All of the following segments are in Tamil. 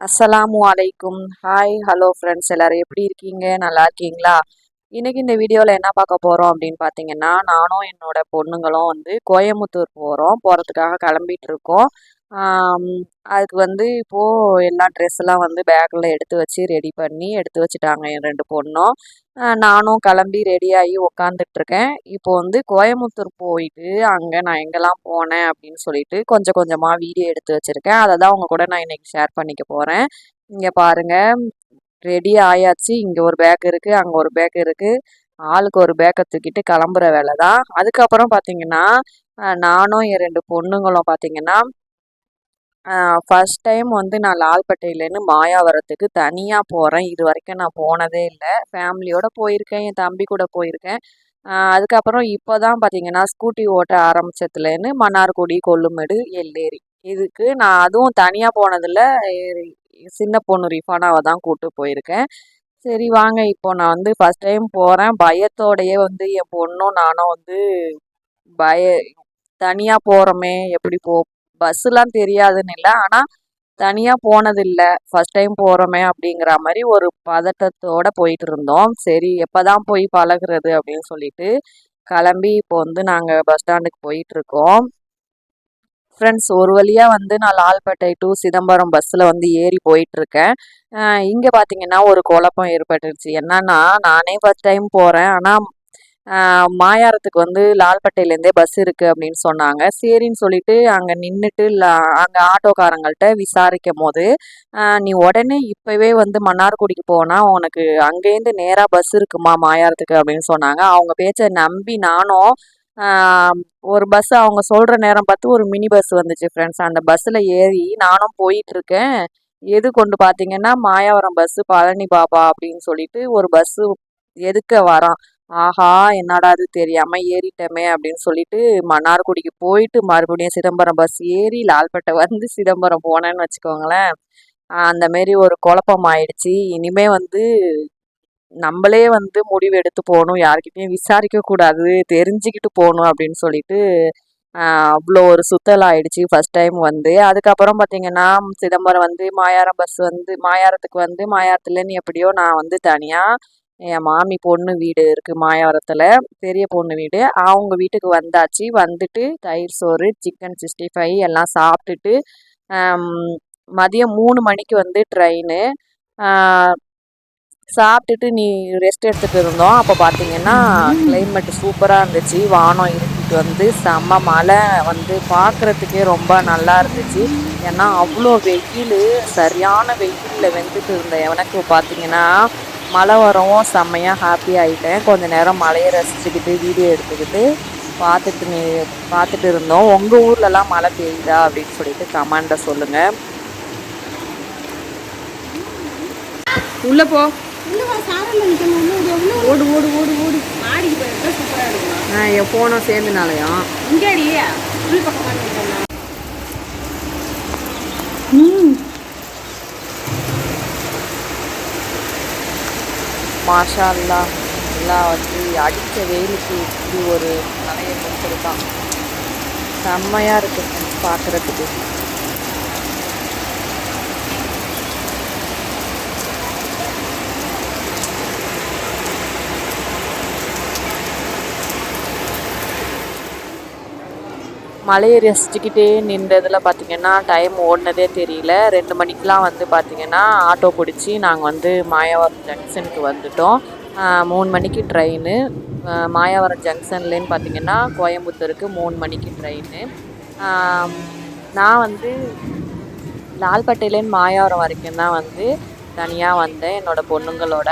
அஸ்ஸலாமு அலைக்கும். ஹாய் ஹலோ ஃப்ரெண்ட்ஸ் எல்லாரும் எப்படி இருக்கீங்க? நல்லா இருக்கீங்களா? இன்னைக்கு இந்த வீடியோவில் என்ன பார்க்க போகிறோம் அப்படின்னு பார்த்தீங்கன்னா நானும் என்னோட பொண்ணுங்களும் வந்து கோயம்புத்தூர் போகிறோம் போகிறதுக்காக கிளம்பிட்டு இருக்கோம். அதுக்கு வந்து இப்போது எல்லா ட்ரெஸ்லாம் வந்து பேக்கில் எடுத்து வச்சு ரெடி பண்ணி எடுத்து வச்சுட்டாங்க என் ரெண்டு பொண்ணும். நானும் கிளம்பி ரெடியாகி உக்காந்துட்டு இருக்கேன் இப்போ வந்து கோயம்புத்தூர் போயிட்டு அங்கே நான் எங்கெல்லாம் போனேன் அப்படின்னு சொல்லிட்டு கொஞ்சம் கொஞ்சமாக வீடியோ எடுத்து வச்சுருக்கேன். அதை தான் உங்கள் கூட நான் இன்றைக்கி ஷேர் பண்ணிக்க போகிறேன் இங்கே பாருங்கள் ரெடி ஆயாச்சு. இங்கே ஒரு பேக் இருக்குது அங்கே ஒரு பேக் இருக்குது ஆளுக்கு ஒரு பேக்கை தூக்கிட்டு கிளம்புற வேலை தான். அதுக்கப்புறம் பார்த்தீங்கன்னா நானும் என் ரெண்டு பொண்ணுங்களும் பார்த்தீங்கன்னா ஃபர்ஸ்ட் டைம் வந்து நான் லால்பட்டையிலேருந்து மாயாவரத்துக்கு தனியாக போகிறேன் இது வரைக்கும் நான் போனதே இல்லை. ஃபேமிலியோட போயிருக்கேன். என் தம்பி கூட போயிருக்கேன். அதுக்கப்புறம் இப்போ தான் பார்த்தீங்கன்னா ஸ்கூட்டி ஓட்ட ஆரம்பிச்சதுலேருந்து மன்னார்குடி கொல்லுமேடு எல்லேரி. இதுக்கு நான் அதுவும் தனியாக போனதில் சின்ன பொண்ணு ரிஃபானாவை தான் கூப்பிட்டு போயிருக்கேன். சரி வாங்க. இப்போ நான் வந்து ஃபர்ஸ்ட் டைம் போகிறேன் பயத்தோடையே வந்து என் பொண்ணும் நானும் வந்து பய தனியாக போகிறோமே எப்படி போ பஸ்ஸுலாம் தெரியாதுன்னு இல்லை. ஆனால் தனியாக போனதில்லை. ஃபஸ்ட் டைம் போகிறோமே அப்படிங்கிற மாதிரி ஒரு பதட்டத்தோடு போயிட்டு இருந்தோம். சரி எப்போ தான் போய் பழகுறது அப்படின்னு சொல்லிட்டு கிளம்பி இப்போ வந்து நாங்கள் பஸ் ஸ்டாண்டுக்கு போயிட்டுருக்கோம் ஃப்ரெண்ட்ஸ் ஒரு வழியாக வந்து நான் லால்பேட்டை டு சிதம்பரம் பஸ்ஸில் வந்து ஏறி போயிட்டுருக்கேன் இங்கே பார்த்தீங்கன்னா ஒரு குழப்பம் ஏற்பட்டுருச்சு. என்னன்னா நானே ஃபர்ஸ்ட் டைம் போகிறேன் ஆனால் மாயாரத்துக்கு வந்து லால்பட்டையிலேருந்தே பஸ் இருக்குது அப்படின்னு சொன்னாங்க. சரின்னு சொல்லிட்டு அங்கே நின்றுட்டு அங்கே ஆட்டோக்காரங்கள்ட்ட விசாரிக்கும் போது நீ உடனே இப்போவே வந்து மன்னார்குடிக்கு போனால் உனக்கு அங்கேருந்து நேராக பஸ் இருக்குமா மாயாரத்துக்கு அப்படின்னு சொன்னாங்க. அவங்க பேச்சை நம்பி நானும் ஒரு பஸ் அவங்க சொல்கிற நேரம் பார்த்து ஒரு மினி பஸ் வந்துச்சு ஃப்ரெண்ட்ஸ் அந்த பஸ்ஸில் ஏறி நானும் போயிட்டு இருக்கேன் எது கொண்டு பார்த்தீங்கன்னா மாயாவரம் பஸ்ஸு பழனி பாபா அப்படின்னு சொல்லிட்டு ஒரு பஸ்ஸு எதுக்க வரான். ஆஹா என்னடா அது தெரியாம ஏறிட்டோமே அப்படின்னு சொல்லிட்டு மன்னார்குடிக்கு போயிட்டு மறுபடியும் சிதம்பரம் பஸ் ஏறி லால்பேட்டை வந்து சிதம்பரம் போனேன்னு வச்சுக்கோங்களேன். அந்த மாரி ஒரு குழப்பம் ஆயிடுச்சு. இனிமே வந்து நம்மளே வந்து முடிவு எடுத்து போகணும். யாருக்கிட்டையும் விசாரிக்க கூடாது. தெரிஞ்சுக்கிட்டு போகணும் அப்படின்னு சொல்லிட்டு அவ்வளோ ஒரு சுத்தல் ஆயிடுச்சு ஃபர்ஸ்ட் டைம் வந்து. அதுக்கப்புறம் பார்த்தீங்கன்னா சிதம்பரம் வந்து மாயாரம் பஸ் வந்து மாயாரத்துக்கு வந்து மாயாரத்துலேருந்து எப்படியோ நான் வந்து தனியாக என் மாமி பொண்ணு வீடு இருக்குது மாயாவரத்தில் பெரிய பொண்ணு வீடு. அவங்க வீட்டுக்கு வந்தாச்சு. வந்துட்டு தயிர் சோறு சிக்கன் சிக்ஸ்டி ஃபைவ் எல்லாம் சாப்பிட்டுட்டு மதியம் மூணு மணிக்கு வந்து ட்ரெயின் சாப்பிட்டுட்டு நீ ரெஸ்ட் எடுத்துகிட்டு இருந்தோம். அப்போ பார்த்தீங்கன்னா கிளைமேட் சூப்பராக இருந்துச்சு. வானம் இருட்டிட்டு வந்து செம்ம மழை வந்து பார்க்குறதுக்கே ரொம்ப நல்லா இருந்துச்சு. ஏன்னா அவ்வளோ வெயில் சரியான வெயிலில் வெந்துட்டு இருந்த எனக்கு பார்த்தீங்கன்னா மழை வரவும் செம்மையாக ஹாப்பி ஆகிட்டேன் கொஞ்ச நேரம் மழையை ரசிச்சுக்கிட்டு வீடியோ எடுத்துக்கிட்டு பார்த்துட்டு நீ பார்த்துட்டு இருந்தோம். உங்கள் ஊர்லலாம் மழை பெய்யுதா அப்படின்னு சொல்லிட்டு கமெண்ட்டை சொல்லுங்கள் உள்ள போ. ஓடு ஓடு. ஓடு ஓடு நான் என் போனோம் சேர்ந்துனாலயும் இங்கடி. உள் மாஷா அல்லா எல்லாம் வந்து அடித்த வெயிலுக்கு இப்படி ஒரு மலையை கொடுத்துருக்கான். செம்மையாக இருக்குது பார்க்குறதுக்கு. மலையை ரசிச்சுக்கிட்டே நின்றதில் பார்த்தீங்கன்னா டைம் ஓடினதே தெரியல. ரெண்டு மணிக்கெலாம் வந்து பார்த்திங்கன்னா ஆட்டோ பிடிச்சி நாங்கள் வந்து மாயாவரம் ஜங்ஷனுக்கு வந்துட்டோம். மூணு மணிக்கு ட்ரெயின் மாயாவரம் ஜங்ஷன்லேன்னு பார்த்தீங்கன்னா கோயம்புத்தூருக்கு மூணு மணிக்கு ட்ரெயின் நான் வந்து லால்பட்டையிலேருந்து மாயாவரம் வரைக்கும் தான் வந்து தனியாக வந்தேன். என்னோடய பொண்ணுங்களோட.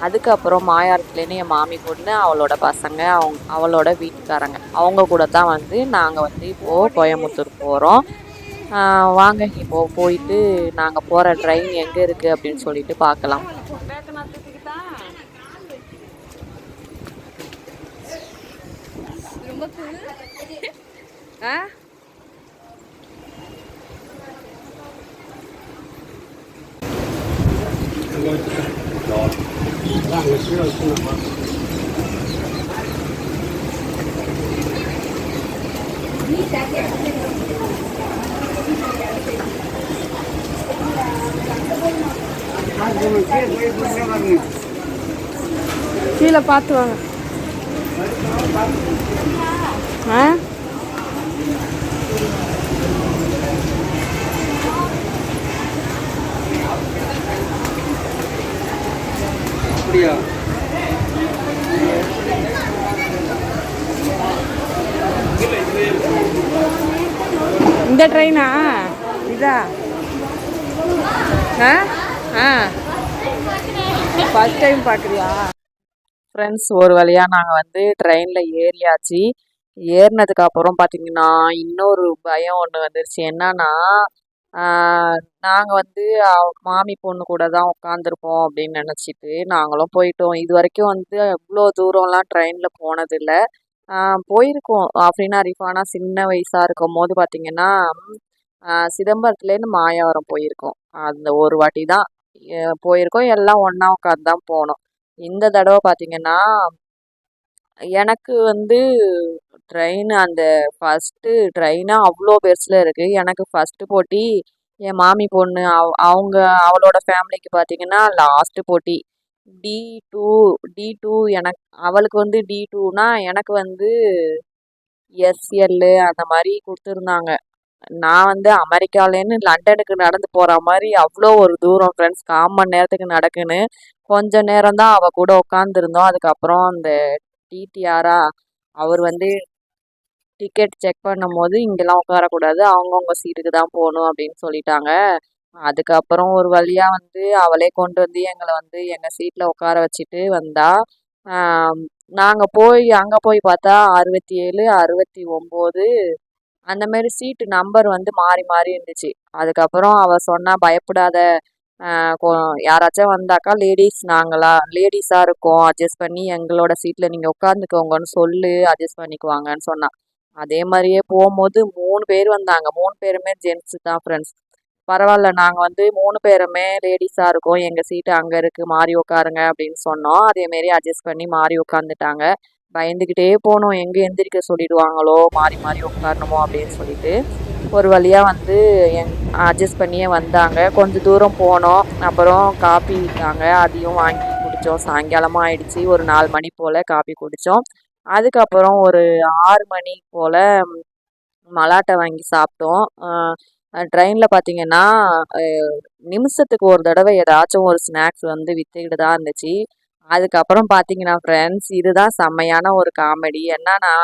அதுக்கப்புறம் மாயாரத்துலேருந்து என் மாமி பொண்ணு அவளோட பசங்க அவங்க அவளோட வீட்டுக்காரங்க. அவங்க கூட தான் வந்து நாங்கள் வந்து இப்போது கோயம்புத்தூர் போகிறோம் வாங்க இப்போது போயிட்டு நாங்கள் போகிற ட்ரெயின் எங்கே இருக்குது அப்படின்னு சொல்லிட்டு பார்க்கலாம் ரொம்ப cool. ஆ கீழே பார்த்து வாங்க ஆ அப்படியா இந்த ட்ரெயினா இதா ஆ ஆ ஃபஸ்ட் டைம் பார்க்குறியா ஃப்ரெண்ட்ஸ் ஒரு வழியாக நாங்கள் வந்து ட்ரெயினில் ஏறியாச்சு. ஏறினதுக்கு அப்புறம் பார்த்தீங்கன்னா இன்னொரு பயம் ஒன்று வந்துருச்சு. என்னன்னா நாங்கள் வந்து மாமி பொண்ணு கூட தான் உட்காந்துருப்போம் அப்படின்னு நினச்சிட்டு நாங்களும் போயிட்டோம். இது வரைக்கும் வந்து இவ்வளோ தூரம்லாம் ட்ரெயினில் போனதில்லை. போயிருக்கோம். அப்படின்னா ரிஃபானா சின்ன வயசாக இருக்கும் போது பார்த்தீங்கன்னா சிதம்பரத்துலேருந்து மாயாவரம் போயிருக்கோம். அந்த ஒரு வாட்டி தான் போயிருக்கோம். எல்லாம் ஒன்றா உட்காந்து தான் போனோம். இந்த தடவை பார்த்தீங்கன்னா எனக்கு வந்து ட்ரெயின் அந்த ஃபஸ்ட்டு ட்ரெயினாக அவ்வளோ பெருசில் இருக்குது எனக்கு ஃபஸ்ட்டு போட்டி என் மாமி பொண்ணு அவ அவங்க அவளோட ஃபேமிலிக்கு பார்த்தீங்கன்னா லாஸ்ட்டு போட்டி. டி டூ டி டூ எனக்கு அவளுக்கு வந்து டி டூனா எனக்கு வந்து எஸ்எல்லு அந்த மாதிரி கொடுத்துருந்தாங்க. நான் வந்து அமெரிக்காலேருந்து லண்டனுக்கு நடந்து போகிற மாதிரி அவ்வளோ ஒரு தூரம் ஃப்ரெண்ட்ஸ் கால் மணி நேரத்துக்கு நடக்குன்னு கொஞ்ச நேரம் தான் அவள் கூட உட்காந்துருந்தோம் அதுக்கப்புறம் அந்த டிடிஆரா அவர் வந்து டிக்கெட் செக் பண்ணும்போது இங்கெல்லாம் உட்காரக்கூடாது அவங்கவுங்க சீட்டுக்கு தான் போகணும் அப்படின்னு சொல்லிட்டாங்க. அதுக்கப்புறம் ஒரு வழியாக வந்து அவளே கொண்டு வந்து எங்களை வந்து எங்கள் சீட்டில் உட்கார வச்சுட்டு வந்தா. நாங்கள் போய் அங்கே போய் பார்த்தா அறுபத்தி ஏழு அறுபத்தி ஒம்பது அந்த மாதிரி சீட்டு நம்பர் வந்து மாறி மாறி இருந்துச்சு. அதுக்கப்புறம் அவள் சொன்னா பயப்படாத யாராச்சும் வந்தாக்கா லேடிஸ் நாங்களா லேடிஸாக இருக்கோம். அட்ஜஸ்ட் பண்ணி எங்களோட சீட்டில் நீங்கள் உட்காந்துக்கோங்கன்னு சொல்லு அட்ஜஸ்ட் பண்ணிக்குவாங்கன்னு சொன்னான் அதே மாதிரியே போகும்போது மூணு பேர் வந்தாங்க. மூணு பேருமே ஜென்ஸு தான் ஃப்ரெண்ட்ஸ் பரவாயில்ல நாங்கள் வந்து மூணு பேருமே லேடிஸாக இருக்கோம். எங்கள் சீட்டு அங்கே இருக்குது மாறி உட்காருங்க அப்படின்னு சொன்னோம். அதேமாரி அட்ஜஸ்ட் பண்ணி மாறி உட்காந்துட்டாங்க பயந்துக்கிட்டே போனோம். எங்கே எந்திரிக்க சொல்லிடுவாங்களோ மாறி மாறி உட்காரணுமோ அப்படின்னு சொல்லிட்டு. ஒரு வழியாக வந்து எங் அட்ஜஸ்ட் பண்ணியே வந்தாங்க. கொஞ்சம் தூரம் போனோம். அப்புறம் காப்பி விட்டாங்க அதையும் வாங்கி குடித்தோம் சாயங்காலமாக ஆயிடுச்சு. ஒரு நாலு மணி போல் காப்பி குடித்தோம் அதுக்கப்புறம் ஒரு ஆறு மணி போல் மலாட்டை வாங்கி சாப்பிட்டோம். ட்ரெயினில் பார்த்தீங்கன்னா நிமிஷத்துக்கு ஒரு தடவை ஏதாச்சும் ஒரு ஸ்நாக்ஸ் வந்து விற்றுக்கிட்டு தான் இருந்துச்சு. அதுக்கப்புறம் பார்த்தீங்கன்னா ஃப்ரெண்ட்ஸ் இதுதான் செம்மையான ஒரு காமெடி என்னன்னா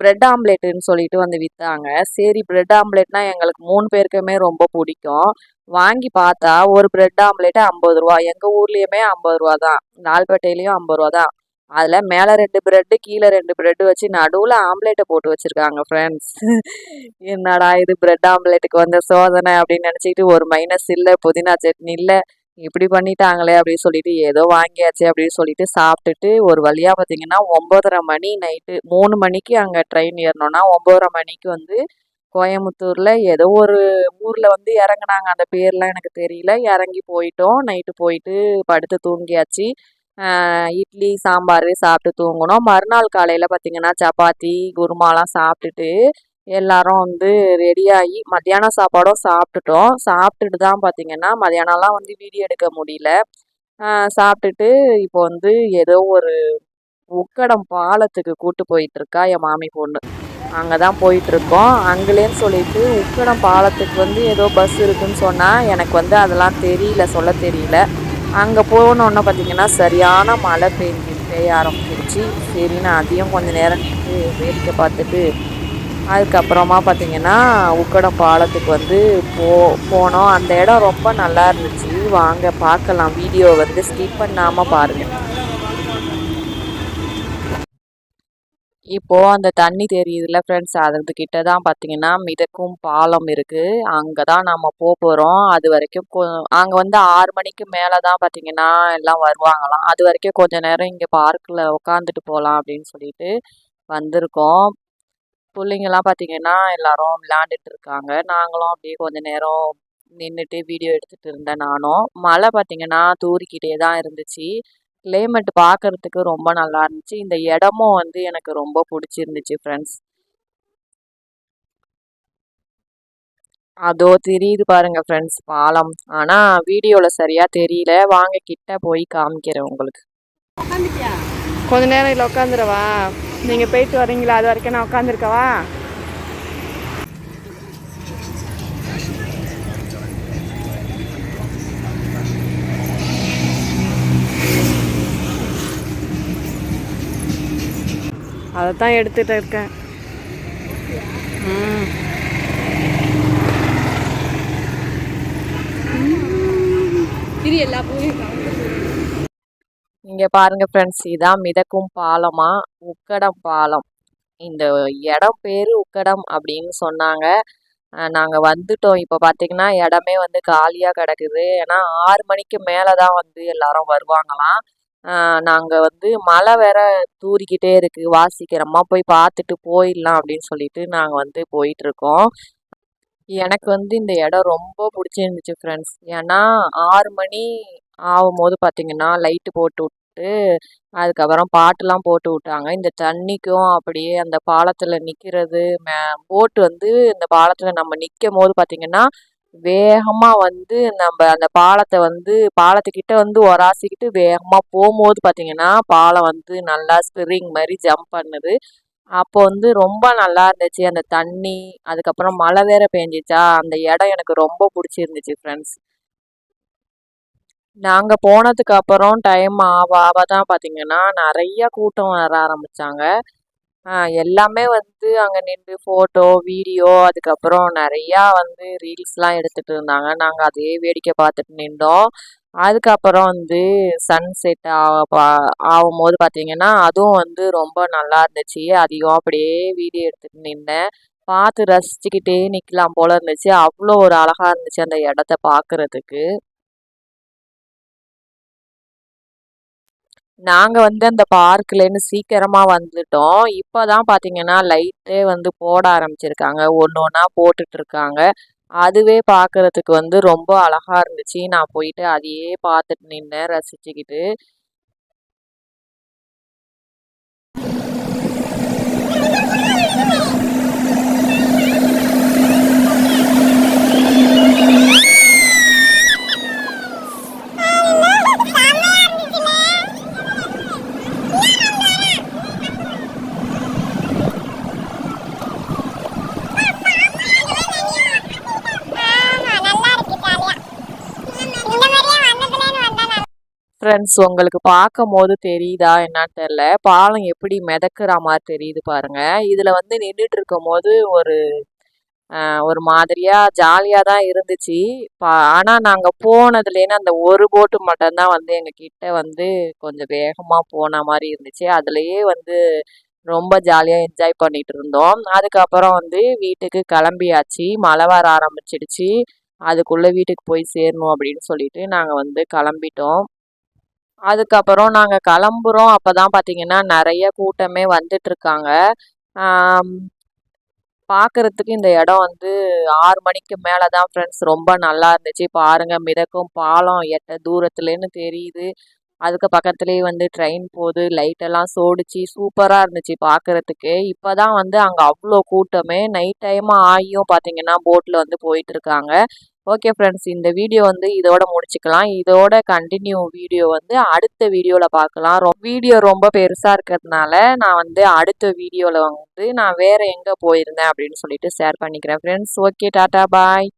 பிரெட் ஆம்லேட்டுன்னு சொல்லிட்டு வந்து விற்றாங்க சரி பிரெட் ஆம்லேட்னா எங்களுக்கு மூணு பேருக்குமே ரொம்ப பிடிக்கும். வாங்கி பார்த்தா ஒரு பிரெட் ஆம்லேட்டு ஐம்பது ரூபா எங்கள் ஊர்லேயுமே ஐம்பது ரூபா தான். நால்பேட்டையிலையும் ஐம்பது ரூபா தான். அதில் மேலே ரெண்டு பிரெட்டு கீழே ரெண்டு பிரெட்டு வச்சு நடுவில் ஆம்லேட்டை போட்டு வச்சுருக்காங்க ஃப்ரெண்ட்ஸ் என்னடா இது பிரெட் ஆம்லேட்டுக்கு வந்த சோதனை அப்படின்னு நினச்சிக்கிட்டு ஒரு மைனஸ் இல்லை புதினா சட்னி இல்லை இப்படி பண்ணிட்டாங்களே அப்படின்னு சொல்லிட்டு ஏதோ வாங்கியாச்சு அப்படின்னு சொல்லிட்டு சாப்பிட்டுட்டு ஒரு வழியாக பார்த்தீங்கன்னா ஒம்பதரை மணி நைட்டு மூணு மணிக்கு அங்கே ட்ரெயின் ஏறினோன்னா ஒம்பதரை மணிக்கு வந்து கோயம்புத்தூரில் ஏதோ ஒரு ஊரில் வந்து இறங்குனாங்க. அந்த பேர்லாம் எனக்கு தெரியல. இறங்கி போயிட்டோம். நைட்டு போயிட்டு படுத்து தூங்கியாச்சு. இட்லி சாம்பார் சாப்பிட்டு தூங்கினோம். மறுநாள் காலையில் பார்த்தீங்கன்னா சப்பாத்தி குருமாலாம் சாப்பிட்டுட்டு எல்லாரும் வந்து ரெடியாகி மத்தியானம் சாப்பாடும் சாப்பிட்டுட்டோம். சாப்பிட்டுட்டு தான் பார்த்தீங்கன்னா மத்தியானம்லாம் வந்து வீடியோ எடுக்க முடியல. சாப்பிட்டுட்டு இப்போ வந்து ஏதோ ஒரு உக்கடம் பாலத்துக்கு கூட்டு போயிட்டு இருக்கா என் மாமி பொண்ணு. அங்கே தான் போயிட்டுருக்கோம். அங்கேலேன்னு சொல்லிட்டு உக்கடம் பாலத்துக்கு வந்து ஏதோ பஸ் இருக்குன்னு சொன்னால் எனக்கு வந்து அதெல்லாம் தெரியல சொல்ல தெரியல. அங்கே போனோன்னு பார்த்தீங்கன்னா சரியான மழை பெஞ்சு பெய்ய ஆரம்பிச்சிருச்சு. சரி நான் அதையும் கொஞ்சம் நேரம் நின்று வேடிக்கை பார்த்துட்டு அதுக்கப்புறமா பார்த்தீங்கன்னா உக்கடம் பாலத்துக்கு வந்து போ போனோம். அந்த இடம் ரொம்ப நல்லா இருந்துச்சு. வாங்க பார்க்கலாம். வீடியோ வந்து ஸ்கிப் பண்ணாமல் பாருங்கள் இப்போது அந்த தண்ணி தெரியுதுல ஃப்ரெண்ட்ஸ் அதுக்கிட்ட தான் பார்த்தீங்கன்னா மிதக்கும் பாலம் இருக்குது அங்கே தான் நம்ம போக போகிறோம் அது வரைக்கும் கொ அங்கே வந்து ஆறு மணிக்கு மேலே தான் பார்த்தீங்கன்னா எல்லாம் வருவாங்களாம். அது வரைக்கும் கொஞ்சம் நேரம் இங்கே பார்க்கில் உட்காந்துட்டு போகலாம் அப்படின்னு சொல்லிட்டு வந்திருக்கோம். பிள்ளைங்கெல்லாம் பார்த்தீங்கன்னா எல்லாரும் விளையாண்டுட்டு இருக்காங்க நாங்களும் அப்படியே கொஞ்ச நேரம் நின்றுட்டு வீடியோ எடுத்துகிட்டு இருந்தேன் நானும். மழை பார்த்தீங்கன்னா தூறிக்கிட்டே தான் இருந்துச்சு. கிளைமேட் பார்க்கறதுக்கு ரொம்ப நல்லா இருந்துச்சு. இந்த இடமும் வந்து எனக்கு ரொம்ப பிடிச்சிருந்துச்சு ஃப்ரெண்ட்ஸ் அதோ தெரியுது பாருங்க ஃப்ரெண்ட்ஸ் பாலம். ஆனால் வீடியோவில் சரியாக தெரியல. வாங்க கிட்ட போய் காமிக்கிறேன் உங்களுக்கு. கொஞ்ச நேரம் இல்லை உட்காந்துருவா நீங்கள் போயிட்டு வரீங்களா? அது வரைக்கும் நான் உட்காந்துருக்கவா அதை தான் எடுத்துகிட்டு இருக்கேன். ம். இது எல்லா பூவையும் இங்க பாருங்க ஃப்ரெண்ட்ஸ் இதான் மிதக்கும் பாலமா? உக்கடம் பாலம். இந்த இடம் பேரு உக்கடம் அப்படின்னு சொன்னாங்க. நாங்கள் நாங்க வந்துட்டோம். இப்போ பாத்தீங்கன்னா இடமே வந்து காலியா கிடக்குது. ஏன்னா ஆறு மணிக்கு மேலே தான் வந்து எல்லாரும் வருவாங்களாம். நாங்கள் நாங்க வந்து மழை வேற தூறிக்கிட்டே இருக்கு. வாசிக்கிறோமா போய் பார்த்துட்டு போயிடலாம் அப்படின்னு சொல்லிட்டு நாங்க வந்து போயிட்டு இருக்கோம் எனக்கு வந்து இந்த இடம் ரொம்ப பிடிச்சிருந்துச்சு ஃப்ரெண்ட்ஸ் ஏன்னா ஆறு மணி ஆகும்போது பார்த்தீங்கன்னா லைட்டு போட்டு போட்டு அதுக்கப்புறம் பாட்டுலாம் போட்டு விட்டாங்க. இந்த தண்ணிக்கும் அப்படியே அந்த பாலத்தில் நிற்கிறது மே போட்டு வந்து இந்த பாலத்தில் நம்ம நிற்கும் போது பார்த்தீங்கன்னா வேகமாக வந்து நம்ம அந்த பாலத்தை வந்து பாலத்துக்கிட்ட வந்து உராசிக்கிட்டு வேகமாக போகும்போது பார்த்தீங்கன்னா பாலம் வந்து நல்லா ஸ்பிரிங் மாதிரி ஜம்ப் பண்ணுது. அப்போ வந்து ரொம்ப நல்லா இருந்துச்சு. அந்த தண்ணி அதுக்கப்புறம் மழை வேற பெஞ்சிச்சா அந்த இடம் எனக்கு ரொம்ப பிடிச்சிருந்துச்சு ஃப்ரெண்ட்ஸ் நாங்கள் போனதுக்கு அப்புறம் டைம் ஆவ ஆவ தான் பார்த்தீங்கன்னா நிறைய கூட்டம் வர ஆரம்பித்தாங்க எல்லாமே வந்து அங்கே நின்று ஃபோட்டோ வீடியோ அதுக்கப்புறம் நிறையா வந்து ரீல்ஸ்லாம் எடுத்துகிட்டு இருந்தாங்க. நாங்கள் அதே வேடிக்கை பார்த்துட்டு நின்றோம். அதுக்கப்புறம் வந்து சன்செட் ஆகும்போது பார்த்தீங்கன்னா அதுவும் வந்து ரொம்ப நல்லா இருந்துச்சு. அதிகம் அப்படியே வீடியோ எடுத்துகிட்டு நின்றேன் பார்த்து ரசிச்சுக்கிட்டே நிற்கலாம் போல இருந்துச்சு. அவ்வளோ ஒரு அழகாக இருந்துச்சு அந்த இடத்த பார்க்குறதுக்கு நாங்கள் வந்து அந்த பார்க்லேருந்து சீக்கிரமாக வந்துட்டோம். இப்பதான் பார்த்தீங்கன்னா லைட்டே வந்து போட ஆரம்பிச்சிருக்காங்க. ஒன்று ஒன்றா போட்டுட்ருக்காங்க அதுவே பார்க்கறதுக்கு வந்து ரொம்ப அழகாக இருந்துச்சு. நான் போயிட்டு அதையே பார்த்துட்டு நின்னேன் ரசிச்சுக்கிட்டு. ஃப்ரெண்ட்ஸ் உங்களுக்கு பார்க்கும்போது தெரியுதா என்னான்னு தெரில பாலம் எப்படி மிதக்குற மாதிரி தெரியுது பாருங்க. இதில் வந்து நின்றுட்டுருக்கும் போது ஒரு ஒரு மாதிரியாக ஜாலியாக தான் இருந்துச்சு. பா ஆனால் நாங்கள் போனதுலேருந்து அந்த ஒரு போட்டு மட்டும்தான் வந்து எங்கள் கிட்ட வந்து கொஞ்சம் வேகமாக போன மாதிரி இருந்துச்சு. அதுலேயே வந்து ரொம்ப ஜாலியாக என்ஜாய் பண்ணிட்டு இருந்தோம். அதுக்கப்புறம் வந்து வீட்டுக்கு கிளம்பியாச்சு. மழை வர ஆரம்பிச்சிடுச்சு. அதுக்குள்ளே வீட்டுக்கு போய் சேரணும் அப்படின்னு சொல்லிட்டு நாங்கள் வந்து கிளம்பிட்டோம். அதுக்கப்புறம் நாங்கள் கிளம்புறோம். அப்போ தான் பார்த்தீங்கன்னா, நிறைய கூட்டமே வந்துட்டுருக்காங்க. பார்க்குறதுக்கு இந்த இடம் வந்து ஆறு மணிக்கு மேலே தான் ஃப்ரெண்ட்ஸ் ரொம்ப நல்லா இருந்துச்சு. பாருங்க மிதக்கும் பாலம் எட்ட தூரத்துலேன்னு தெரியுது. அதுக்கு பக்கத்துலேயே வந்து ட்ரெயின் போகுது லைட்டெல்லாம் சோடிச்சு சூப்பராக இருந்துச்சு பார்க்குறதுக்கே இப்போ தான் வந்து அங்கே அவ்வளோ கூட்டமே. நைட் டைமாக ஆகியும் பார்த்தீங்கன்னா, போட்டில் வந்து போயிட்டுருக்காங்க. ஓகே ஃப்ரெண்ட்ஸ் இந்த வீடியோ வந்து இதோட முடிச்சுக்கலாம். இதோட கண்டினியூ வீடியோ வந்து அடுத்த வீடியோவில் பார்க்கலாம். ரொ வீடியோ ரொம்ப பெருசாக இருக்கிறதுனால, நான் வந்து அடுத்த வீடியோவில் வந்து நான் வேறு எங்கே போயிருந்தேன் அப்படின்னு சொல்லிட்டு ஷேர் பண்ணிக்கிறேன் ஃப்ரெண்ட்ஸ். ஓகே டாட்டா பாய்.